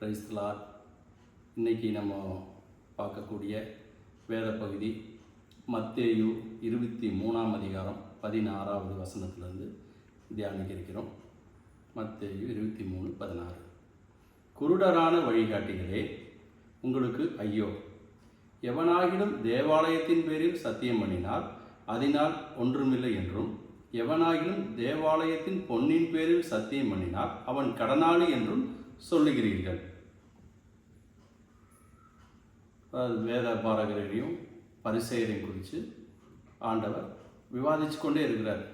பிரைஸ்லார் இன்னைக்கு நம்ம பார்க்கக்கூடிய வேத பகுதி மத்தேயு இருபத்தி மூணாம் அதிகாரம் பதினாறாவது வசனத்திலிருந்து தியானிக்க இருக்கிறோம். மத்தேயு இருபத்தி மூணு பதினாறு. குருடரான வழிகாட்டிகளே உங்களுக்கு ஐயோ. எவனாகிலும் தேவாலயத்தின் பேரில் சத்தியம் பண்ணினால் அதனால் ஒன்றுமில்லை என்றும் எவனாகிலும் தேவாலயத்தின் பொன்னின் பேரில் சத்தியம் பண்ணினால் அவன் கடனாளி என்றும் சொல்லுகிறீர்கள். அதாவது வேத பாரகரையும் பரிசெயரையும் குறித்து ஆண்டவர் விவாதிச்சு கொண்டே இருக்கிறார்.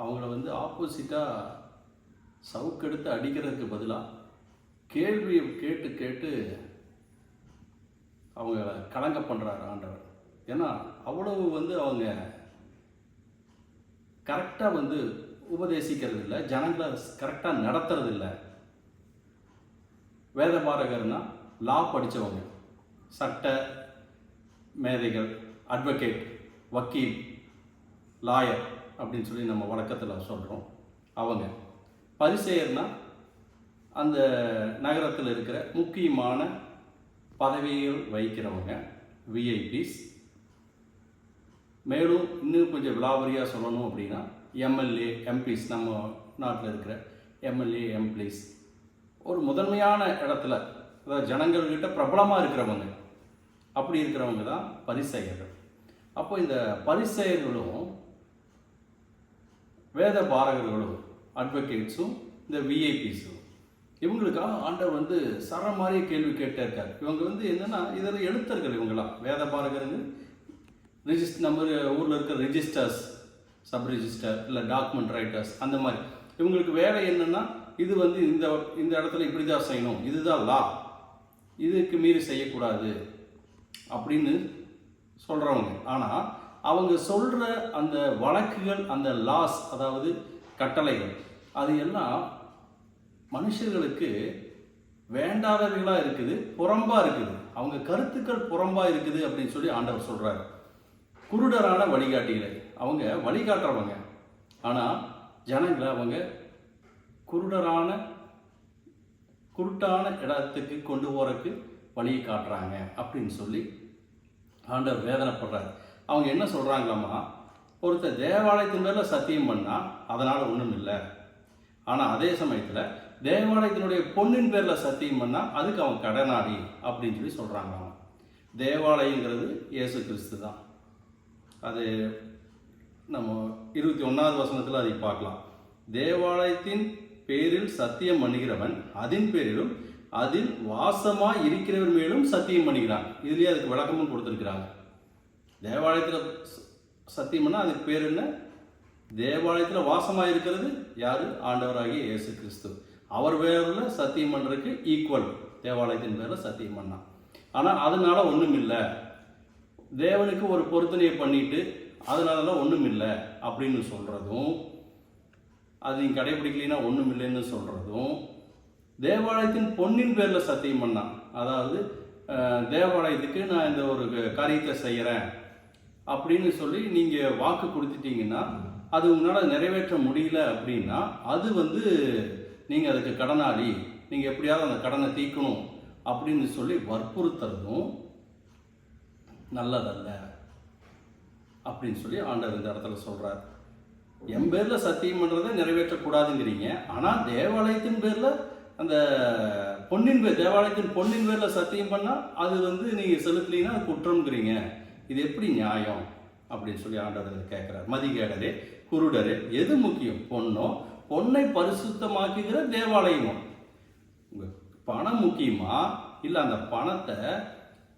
அவங்கள வந்து ஆப்போசிட்டாக சவுக்கெடுத்து அடிக்கிறதுக்கு பதிலாக கேள்வியை கேட்டு கேட்டு அவங்க கலங்க பண்ணுறாரு ஆண்டவர். ஏன்னா அவ்வளவு வந்து அவங்க கரெக்டாக வந்து உபதேசிக்கிறது இல்லை ஜனங்களை கரெக்டாக நடத்துறது இல்லை வேத பாரகர்னா லா படித்தவங்க சட்ட மேதைகள் அட்வொகேட் வக்கீல் லாயர் அப்படின்னு சொல்லி நம்ம வழக்கத்தில் சொல்கிறோம் அவங்க. பரிசெயர்னா அந்த நகரத்தில் இருக்கிற முக்கியமான பதவியில் வகிக்கிறவங்க விஐபிஸ் மேலும் இன்னும் கொஞ்சம் விலாவரியாக சொல்லணும் அப்படின்னா எம்எல்ஏ எம்பிஸ் நம்ம நாட்டில் இருக்கிற எம்எல்ஏ எம்பிஸ் ஒரு முதன்மையான இடத்துல அதாவது ஜனங்கள்கிட்ட பிரபலமாக இருக்கிறவங்க அப்படி இருக்கிறவங்க தான் பரிசெயர்கள். அப்போ இந்த பரிசெயர்களும் வேத பாரகர்களும் அட்வொகேட்ஸும் இந்த விஐபிஸும் இவங்களுக்காக ஆண்டவர் வந்து சர மாதிரி கேள்வி கேட்டே இருக்கார். இவங்க வந்து என்னன்னா இதில் எழுத்தர்கள் இவங்களாம் வேத பாரகருங்க ரிஜிஸ்ட் நம்ம ஊரில் இருக்கிற ரிஜிஸ்டர்ஸ் சப் ரிஜிஸ்டர் இல்லை டாக்குமெண்ட் ரைட்டர்ஸ் அந்த மாதிரி. இவங்களுக்கு வேலை என்னென்னா இது வந்து இந்த இந்த இடத்துல இப்படி தான் செய்யணும். இதுதான் லா. இதுக்கு மீறி செய்யக்கூடாது. அப்படின்னு சொல்கிறவங்க ஆனால் அவங்க சொல்கிற அந்த வழக்குகள் அந்த லாஸ் அதாவது கட்டளைகள் அது எல்லாம் மனுஷர்களுக்கு வேண்டாதவைகளாக இருக்குது புறம்பாக இருக்குது. அவங்க கருத்துக்கள் புறம்பாக இருக்குது அப்படின்னு சொல்லி ஆண்டவர் சொல்கிறாரு குருடரான வழிகாட்டிகளை. அவங்க வழிகாட்டுறவங்க. ஆனால் ஜனங்களை அவங்க குருடரான குருட்டான இடத்துக்கு கொண்டு போகிறதுக்கு வழியை காட்டுறாங்க அப்படின்னு சொல்லி ஆண்டவர் வேதனைப்படுறாரு. அவங்க என்ன சொல்கிறாங்களாம்மா ஒருத்தர் தேவாலயத்தின் பேரில் சத்தியம் பண்ணால் அதனால் ஒன்றும் இல்லை. ஆனால் அதே சமயத்தில் தேவாலயத்தினுடைய பொண்ணின் பேரில் சத்தியம் பண்ணால் அதுக்கு அவன் கடனாடி அப்படின்னு சொல்லி சொல்கிறாங்களாம் தேவாலயங்கிறது இயேசு கிறிஸ்து தான். அது நம்ம இருபத்தி ஒன்றாவது வசனத்தில் அதை பார்க்கலாம். தேவாலயத்தின் பேரில் சத்தியம் பண்ணுகிறவன் அதன் பேரிலும் அதில் வாசமாக இருக்கிறவர் மேலும் சத்தியம் பண்ணுகிறான். இதுலேயே அதுக்கு விளக்கமும் கொடுத்துருக்கிறாங்க. தேவாலயத்தில் சத்தியம் பண்ணால் அதுக்கு பேர் என்ன? தேவாலயத்தில் வாசமாக இருக்கிறது யார்? ஆண்டவராகிய இயேசு கிறிஸ்து. அவர் பேரில் சத்தியம் பண்ணுறதுக்கு ஈக்குவல் தேவாலயத்தின் பேரில் சத்தியம் பண்ணான் ஆனால் அதனால ஒன்றும் இல்லை. தேவனுக்கு ஒரு பொருத்தனையை பண்ணிட்டு அதனாலலாம் ஒன்றும் இல்லை அப்படின்னு சொல்கிறதும் அது நீங்கள் கடைபிடிக்கலைன்னா ஒன்றும் இல்லைன்னு சொல்கிறதும் தேவாலயத்தின் பொன்னின் பேரில் சத்தியம் பண்ணான் அதாவது தேவாலயத்துக்கு நான் இந்த ஒரு காரியத்தை செய்கிறேன் அப்படின்னு சொல்லி நீங்கள் வாக்கு கொடுத்துட்டீங்கன்னா அது உங்களால் நிறைவேற்ற முடியல அப்படின்னா அது வந்து நீங்கள் அதுக்கு கடனாளி. நீங்கள் எப்படியாவது அந்த கடனை தீர்க்கணும் அப்படின்னு சொல்லி வற்புறுத்துறதும் நல்லதல்ல அப்படின்னு சொல்லி ஆண்டவர் இந்த இடத்துல சொல்கிறார் என் பேரில் சத்தியம் பண்றதை நிறைவேற்றக்கூடாதுங்கிறீங்க. ஆனால் தேவாலயத்தின் பேரில் அந்த பொன்னின் பேர் தேவாலயத்தின் பொன்னின் பேரில் சத்தியம் பண்ணால் அது வந்து நீங்கள் செலுத்தலீங்கன்னா அது குற்றம்ங்கிறீங்க. இது எப்படி நியாயம்? அப்படின்னு சொல்லி ஆண்டவர் கேட்குறார். மதிகேடரே குருடரே எது முக்கியம்? பொண்ணோ பொன்னை பரிசுத்தமாக்குகிற தேவாலயமோ? உங்க பணம் முக்கியமா? இல்லை அந்த பணத்தை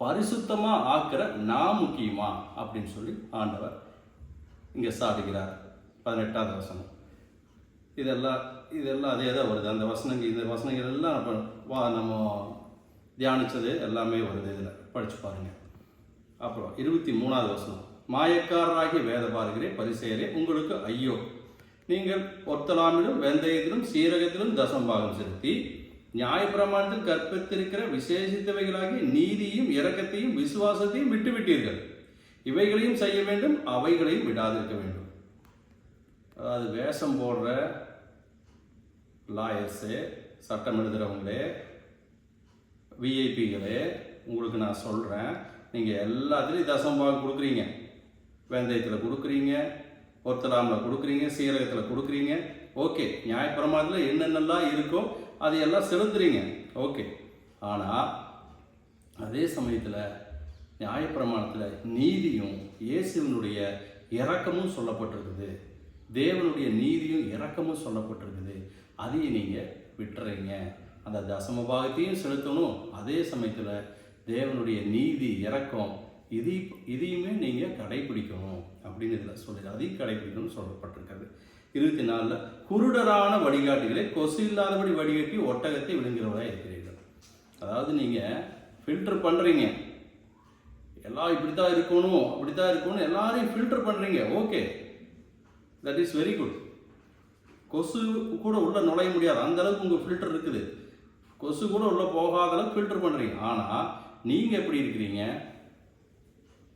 பரிசுத்தமாக ஆக்குற நான் முக்கியமா? அப்படின்னு சொல்லி ஆண்டவர் இங்கே சாடுகிறார் பதினெட்டாவது வசனம். இதெல்லாம் இதெல்லாம் அதே தான் வருது. அந்த வசனங்கள் இந்த வசனங்கள் எல்லாம் நம்ம வா நம்ம தியானித்தது எல்லாமே வருது இதில். படித்து பாருங்க. அப்புறம் இருபத்தி மூணாவது வசனம். மாயக்காரராகி வேத பாருகிறே பரிசெயரே உங்களுக்கு ஐயோ. நீங்கள் ஒத்தலாமிலும் வெந்தயத்திலும் சீரகத்திலும் தசம்பாகம் செலுத்தி நியாயப்பிரமாணத்தில் கற்பித்திருக்கிற விசேஷித்தவைகளாகிய நீதியும் இரக்கத்தையும் விசுவாசத்தையும் விட்டுவிட்டீர்கள். இவைகளையும் செய்ய வேண்டும் அவைகளையும் விடாதிருக்க வேண்டும். அதாவது வேஷம் போடுற லாயர்ஸு சட்டம் எழுதுகிறவங்களே விஐபிகளே உங்களுக்கு நான் சொல்கிறேன் நீங்கள் எல்லாத்துலேயும் தசம்பாகம் கொடுக்குறீங்க. வெந்தயத்தில் கொடுக்குறீங்க ஒத்தலாமில் கொடுக்குறீங்க சீரகத்தில் கொடுக்குறீங்க. ஓகே நியாயப்பிரமாதத்தில் என்னென்னலாம் இருக்கோ அதையெல்லாம் செலுத்துறீங்க. ஓகே. ஆனால் அதே சமயத்தில் நியாயப்பிரமாணத்தில் நீதியும் இயேசுவினுடைய இரக்கமும் சொல்லப்பட்டிருக்குது. தேவனுடைய நீதியும் இறக்கமும் சொல்லப்பட்டிருக்குது. அதையும் நீங்கள் விட்டுறீங்க. அந்த தசம பாகத்தையும் செலுத்தணும். அதே சமயத்தில் தேவனுடைய நீதி இறக்கம் இது இதையுமே நீங்கள் கடைபிடிக்கணும் அப்படின்னு இதில் சொல்லி அதையும் கடைபிடிக்கணும்னு சொல்லப்பட்டிருக்கிறது. இருபத்தி நாலில் குருடரான வழிகாட்டிகளை கொசு இல்லாதபடி வடிகட்டி ஒட்டகத்தை விழுங்குறவராக இருக்கிறீர்கள். அதாவது நீங்கள் ஃபில்டர் பண்ணுறீங்க எல்லாம் இப்படி தான் இருக்கணும் அப்படி தான் இருக்கணும் எல்லாரையும் ஃபில்டர் பண்ணுறீங்க okay that is very good கொசு கூட உள்ளே நுழைய முடியாது. அந்த அளவுக்கு உங்கள் ஃபில்டர் இருக்குது. கொசு கூட உள்ளே போகாத அளவுக்கு ஃபில்டர் பண்ணுறீங்க ஆனால் நீங்கள் எப்படி இருக்கிறீங்க?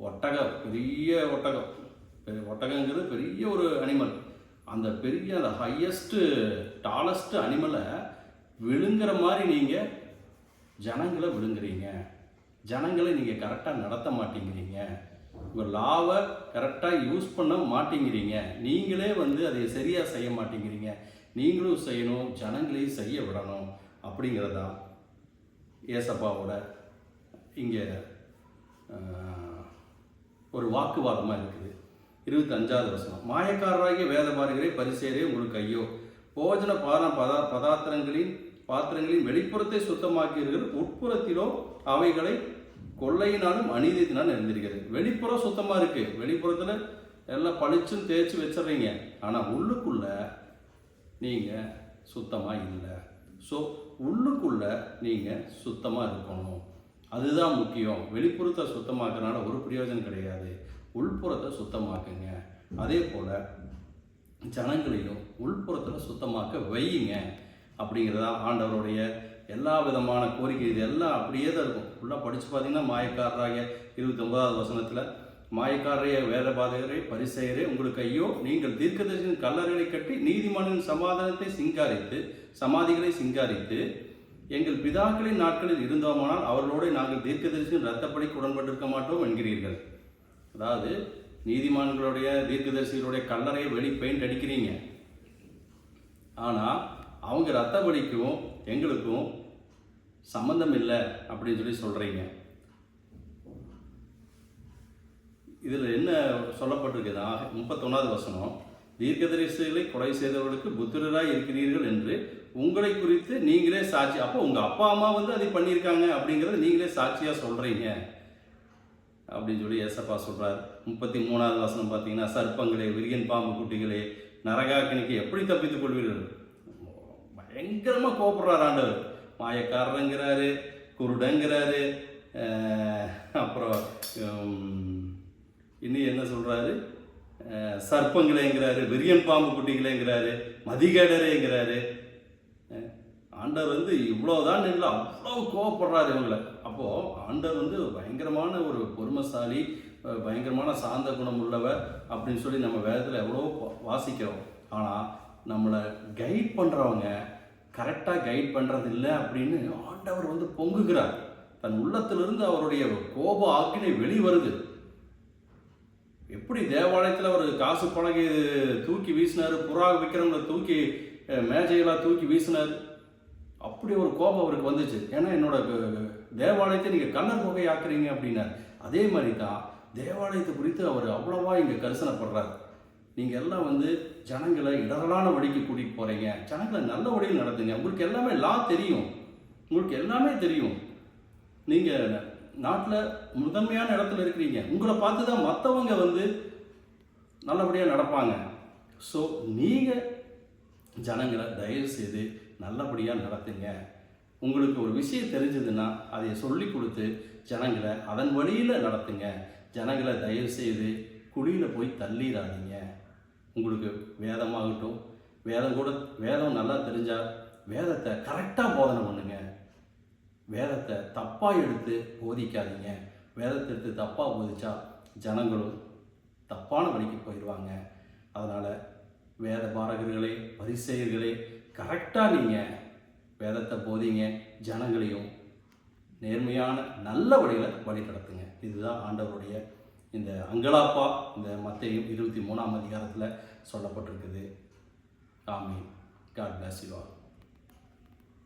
ஒட்டகம் பெரிய ஒட்டகம். பெரிய ஒட்டகங்கிறது பெரிய ஒரு அனிமல் அந்த பெரிய அந்த ஹையஸ்ட்டு டாலஸ்ட்டு அனிமலை விழுங்குற மாதிரி நீங்கள் ஜனங்களை விழுங்குறீங்க. ஜனங்களை நீங்கள் கரெக்டாக நடத்த மாட்டேங்கிறீங்க. உங்கள் லாவை கரெக்டாக யூஸ் பண்ண மாட்டேங்கிறீங்க. நீங்களே வந்து அதை சரியாக செய்ய மாட்டேங்கிறீங்க. நீங்களும் செய்யணும் ஜனங்களையும் செய்ய விடணும் அப்படிங்கிறதா? ஏசப்பாவோட இங்கே ஒரு வாக்குவாதமாக இருக்குது. இருபத்தஞ்சாவது வருஷம் மாயக்காரராகிய வேதபாரிகளே பரிசேரே உங்களுக்கு ஐயோ போஜன பாதம் பதா பதார்த்தங்களின் பாத்திரங்களின் வெளிப்புறத்தை சுத்தமாக்கிறீர்கள் உட்புறத்திலோ அவைகளை கொள்ளையினாலும் அநீதியினாலும் இருந்திருக்கிறது வெளிப்புறம் சுத்தமாக இருக்குது வெளிப்புறத்தில் எல்லாம் பளிச்சும் தேய்ச்சி வச்சிடுறீங்க. ஆனால் உள்ளுக்குள்ள நீங்கள் சுத்தமாக இல்லை. ஸோ உள்ளுக்குள்ள நீங்கள் சுத்தமாக இருக்கணும். அதுதான் முக்கியம். வெளிப்புறத்தை சுத்தமாக்குறனால ஒரு பிரயோஜனம் கிடையாது. உள்புறத்தை சுத்தமாக்குங்க. அதே போல் ஜனங்களையும் உள்புறத்தில் சுத்தமாக்க வையுங்க. அப்படிங்கிறதா ஆண்டவருடைய எல்லா விதமான கோரிக்கை. இது எல்லாம் அப்படியே தான் இருக்கும். ஃபுல்லாக படித்து பார்த்தீங்கன்னா மாயக்காரராக இருபத்தி ஒன்பதாவது வசனத்தில் மாயக்காரரைய வேதபாதகரை பரிசெயரே உங்களுக்கு ஐயோ நீங்கள் தீர்க்கதரிசியின் கல்லறைகளை கட்டி நீதிமன்றின் சமாதானத்தை சிங்காரித்து சமாதிகளை சிங்காரித்து எங்கள் பிதாக்களின் நாட்களில் இருந்தோமானால் அவர்களோடு நாங்கள் தீர்க்கதரிசியின் ரத்தப்படிக்கு உடன்பட்டிருக்க மாட்டோம் என்கிறீர்கள். அதாவது நீதிமான்களுடைய தீர்க்கதரிசிகளுடைய கல்லறையை வெளி பெயிண்ட் அடிக்கிறீங்க. ஆனால் அவங்க ரத்தப்படிக்கும் எங்களுக்கும் சம்மந்தம் இல்லை அப்படின்னு சொல்லி சொல்கிறீங்க இதில் என்ன சொல்லப்பட்டிருக்குதா முப்பத்தொன்னாவது வசனம். தீர்க்கதரிசிகளை கொலை செய்தவர்களுக்கு புத்திரராக இருக்கிறீர்கள் என்று உங்களை குறித்து நீங்களே சாட்சி அப்போ உங்கள் அப்பா அம்மா வந்து அதை பண்ணியிருக்காங்க அப்படிங்கிறத நீங்களே சாட்சியாக சொல்கிறீங்க அப்படின்னு சொல்லி ஏசப்பா சொல்கிறார் முப்பத்தி மூணாவது வசனம் பார்த்தீங்கன்னா சர்ப்பங்களே விரியன் பாம்பு குட்டிகளே நரகாக்கினிக்கு எப்படி தப்பித்துக் கொள்வீர்கள்? பயங்கரமாக கோபப்படுறார் ஆண்டவர். மாயக்காரருங்கிறாரு குருடங்கிறாரு அப்புறம் இன்னும் என்ன சொல்கிறாரு சர்ப்பங்களேங்கிறாரு விரியன் பாம்பு குட்டிகளேங்கிறாரு மதிகேடரேங்கிறாரு. ஆண்டவர் வந்து இவ்வளோதான் இல்லை அவ்வளோ கோவப்படுறாரு இவங்களை. அப்போது ஆண்டவர் வந்து பயங்கரமான ஒரு பொறுமசாலி பயங்கரமான சாந்த குணம் உள்ளவர் அப்படின்னு சொல்லி நம்ம வேதத்தில் எவ்வளோ வாசிக்கிறோம். ஆனால் நம்மளை கைட் பண்ணுறவங்க கரெக்டாக கைட் பண்ணுறது இல்லை அப்படின்னு ஆண்டவர் வந்து பொங்குகிறார். தன் உள்ளத்திலிருந்து அவருடைய கோப ஆக்கினை வெளிவருது. எப்படி தேவாலயத்தில் அவர் காசு பழகி தூக்கி வீசினார் புறா விற்கிறவங்களை தூக்கி மேஜையெல்லாம் தூக்கி வீசினார். அப்படி ஒரு கோபம் அவருக்கு வந்துச்சு. ஏன்னா என்னோட தேவாலயத்தை நீங்கள் கண்ணர் புகை ஆக்குறீங்க அப்படின்னார். அதே மாதிரி தான் தேவாலயத்தை குறித்து அவர் அவ்வளோவா இங்கே கரிசனப்படுறார். நீங்கள் எல்லாம் வந்து ஜனங்களை இடரலான வழிக்கு கூட்டிகிட்டு போகிறீங்க ஜனங்களை நல்ல வழியில் நடத்துங்க. உங்களுக்கு எல்லாமே லா தெரியும். உங்களுக்கு எல்லாமே தெரியும். நீங்கள் நாட்டில் முதன்மையான இடத்துல இருக்கிறீங்க. உங்களை பார்த்து தான் மற்றவங்க வந்து நல்லபடியாக நடப்பாங்க. ஸோ நீங்கள் ஜனங்களை தயவு செய்து நல்லபடியாக நடத்துங்க. உங்களுக்கு ஒரு விஷயம் தெரிஞ்சதுன்னா அதை சொல்லி கொடுத்து ஜனங்களை அதன் வழியில் நடத்துங்க. ஜனங்களை தயவு செய்து குழியில் போய் தள்ளிடாதீங்க. உங்களுக்கு வேதமாகட்டும் வேதம் கூட வேதம் நல்லா தெரிஞ்சால் வேதத்தை கரெக்டாக போதனை பண்ணுங்க. வேதத்தை தப்பாக எடுத்து போதிக்காதீங்க. வேதத்தை எடுத்து தப்பாக போதிச்சா ஜனங்களும் தப்பான வழிக்கு போயிடுவாங்க அதனால் வேத பாரகர்களே பரிசெயர்களே கரெக்டாக நீங்கள் வேதத்தை போதிங்க. ஜனங்களையும் நேர்மையான நல்ல வழியில் வழி நடத்துங்க இதுதான் ஆண்டவருடைய இந்த அங்கலாப்பா இந்த மத்திய இருபத்தி மூணாம் அதிகாரத்தில் சொல்லப்பட்டிருக்குது. ஆமீன். God plus you all